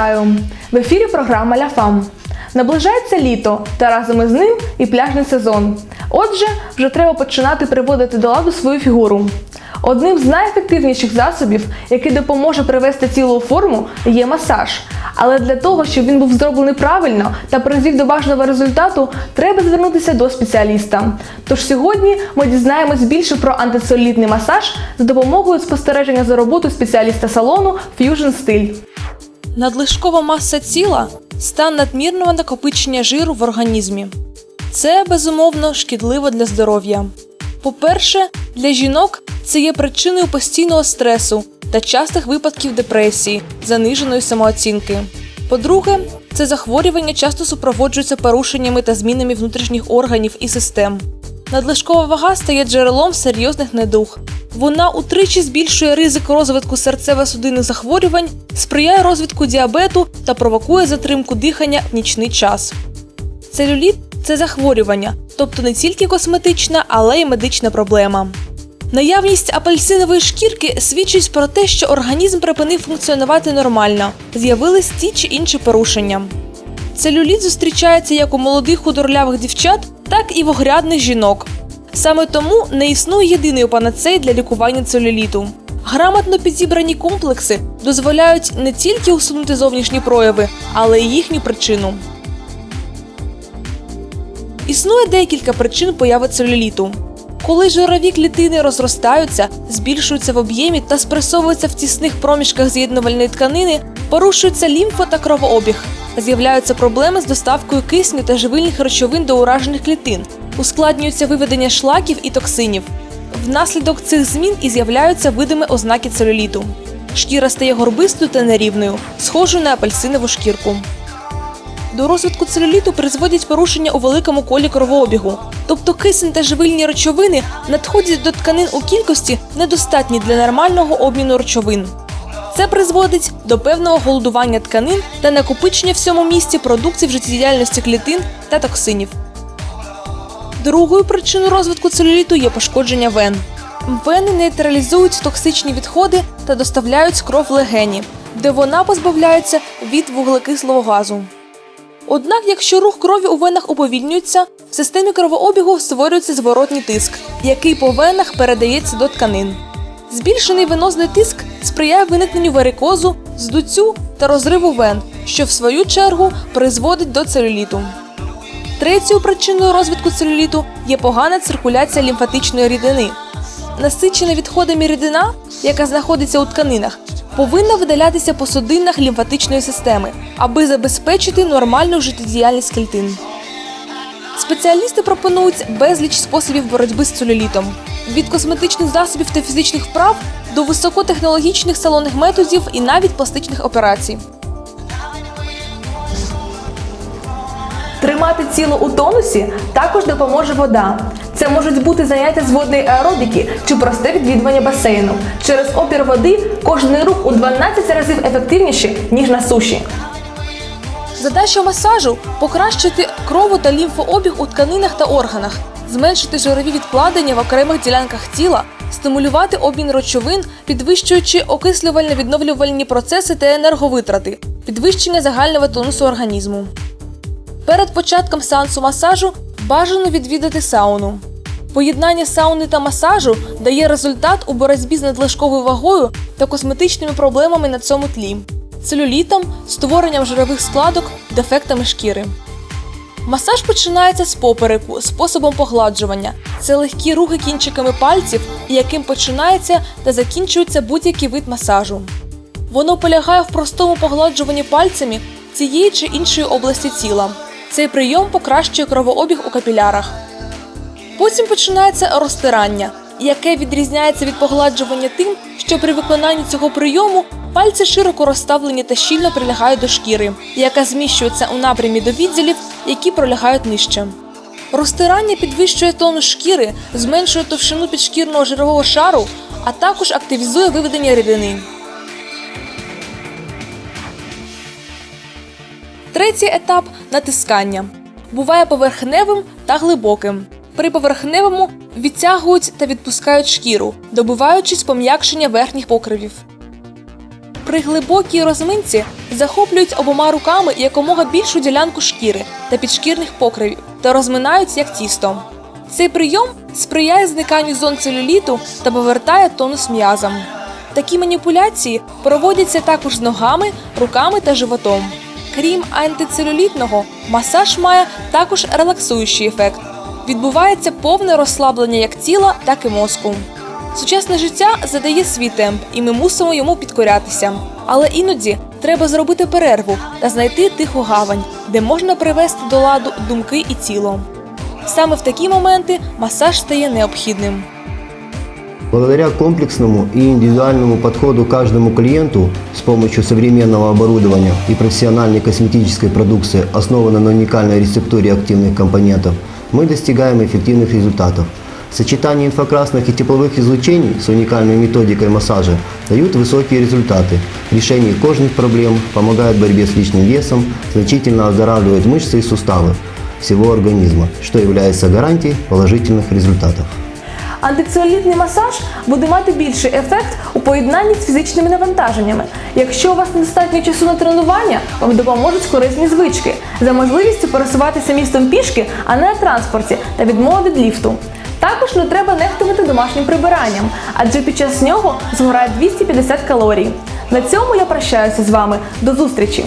Вітаю! В ефірі програма Ля Фам. Наближається літо та разом із ним і пляжний сезон. Отже, вже треба починати приводити до ладу свою фігуру. Одним з найефективніших засобів, який допоможе привести тіло у форму, є масаж. Але для того, щоб він був зроблений правильно та призвів до бажаного результату, треба звернутися до спеціаліста. Тож сьогодні ми дізнаємось більше про антицелюлітний масаж за допомогою спостереження за роботою спеціаліста салону Fusion Style. Надлишкова маса тіла стан надмірного накопичення жиру в організмі. Це безумовно шкідливо для здоров'я. По-перше, для жінок це є причиною постійного стресу та частих випадків депресії, заниженої самооцінки. По-друге, це захворювання часто супроводжуються порушеннями та змінами внутрішніх органів і систем. Надлишкова вага стає джерелом серйозних недуг. Вона утричі збільшує ризик розвитку серцево-судинних захворювань, сприяє розвитку діабету та провокує затримку дихання в нічний час. Целюліт це захворювання, тобто не тільки косметична, але й медична проблема. Наявність апельсинової шкірки свідчить про те, що організм припинив функціонувати нормально, з'явились ті чи інші порушення. Целюліт зустрічається як у молодих худорлявих дівчат, так і в огрядних жінок. Саме тому не існує єдиної панацеї для лікування целюліту. Грамотно підібрані комплекси дозволяють не тільки усунути зовнішні прояви, але й їхню причину. Існує декілька причин появи целюліту. Коли жирові клітини розростаються, збільшуються в об'ємі та спресовуються в тісних проміжках з'єднувальної тканини, порушується лімфо та кровообіг. З'являються проблеми з доставкою кисню та живильних речовин до уражених клітин, ускладнюється виведення шлаків і токсинів. Внаслідок цих змін і з'являються видимі ознаки целюліту. Шкіра стає горбистою та нерівною, схожою на апельсинову шкірку. До розвитку целюліту призводять порушення у великому колі кровообігу, тобто кисень та живильні речовини надходять до тканин у кількості, недостатні для нормального обміну речовин. Це призводить до певного голодування тканин та накопичення в цьому місці продуктів життєдіяльності клітин та токсинів. Другою причиною розвитку целюліту є пошкодження вен. Вени нейтралізують токсичні відходи та доставляють кров в легені, де вона позбавляється від вуглекислого газу. Однак, якщо рух крові у венах уповільнюється, в системі кровообігу створюється зворотній тиск, який по венах передається до тканин. Збільшений венозний тиск сприяє виникненню варикозу, здуттю та розриву вен, що в свою чергу призводить до целюліту. Третьою причиною розвитку целюліту є погана циркуляція лімфатичної рідини. Насичена відходами рідина, яка знаходиться у тканинах, повинна видалятися по судинах лімфатичної системи, аби забезпечити нормальну життєдіяльність клітин. Спеціалісти пропонують безліч способів боротьби з целюлітом від косметичних засобів та фізичних вправ до високотехнологічних салонних методів і навіть пластичних операцій. Тримати тіло у тонусі також допоможе вода. Це можуть бути заняття з водної аеробіки чи просте відвідування басейну. Через опір води кожний рух у 12 разів ефективніше, ніж на суші. Задача масажу покращити крово та лімфообіг у тканинах та органах, зменшити жирові відкладення в окремих ділянках тіла, стимулювати обмін речовин, підвищуючи окислювально-відновлювальні процеси та енерговитрати, підвищення загального тонусу організму. Перед початком сеансу масажу бажано відвідати сауну. Поєднання сауни та масажу дає результат у боротьбі з надлишковою вагою та косметичними проблемами на цьому тлі, целюлітом, створенням жирових складок, дефектами шкіри. Масаж починається з попереку, способом погладжування. Це легкі рухи кінчиками пальців, яким починається та закінчується будь-який вид масажу. Воно полягає в простому погладжуванні пальцями цієї чи іншої області тіла. Цей прийом покращує кровообіг у капілярах. Потім починається розтирання, яке відрізняється від погладжування тим, що при виконанні цього прийому пальці широко розставлені та щільно прилягають до шкіри, яка зміщується у напрямі до відділів, які пролягають нижче. Розтирання підвищує тонус шкіри, зменшує товщину підшкірного жирового шару, а також активізує виведення рідини. Третій етап натискання. Буває поверхневим та глибоким. При поверхневому відтягують та відпускають шкіру, добиваючись пом'якшення верхніх покривів. При глибокій розминці захоплюють обома руками якомога більшу ділянку шкіри та підшкірних покривів та розминають як тісто. Цей прийом сприяє зниканню зон целюліту та повертає тонус м'язам. Такі маніпуляції проводяться також з ногами, руками та животом. Крім антицелюлітного, масаж має також релаксуючий ефект. Відбувається повне розслаблення як тіла, так і мозку. Сучасне життя задає свій темп, і ми мусимо йому підкорятися. Але іноді треба зробити перерву та знайти тиху гавань, де можна привести до ладу думки і тіло. Саме в такі моменти масаж стає необхідним. Благодаря комплексному и индивидуальному подходу к каждому клиенту с помощью современного оборудования и профессиональной косметической продукции, основанной на уникальной рецептуре активных компонентов, мы достигаем эффективных результатов. Сочетание инфракрасных и тепловых излучений с уникальной методикой массажа дают высокие результаты в решении кожных проблем, помогают в борьбе с лишним весом, значительно оздоравливает мышцы и суставы всего организма, что является гарантией положительных результатов. Антицелюлітний масаж буде мати більший ефект у поєднанні з фізичними навантаженнями. Якщо у вас недостатньо часу на тренування, вам допоможуть корисні звички за можливістю пересуватися містом пішки, а не на транспорті та відмова від ліфту. Також не треба нехтувати домашнім прибиранням, адже під час нього згорає 250 калорій. На цьому я прощаюся з вами. До зустрічі!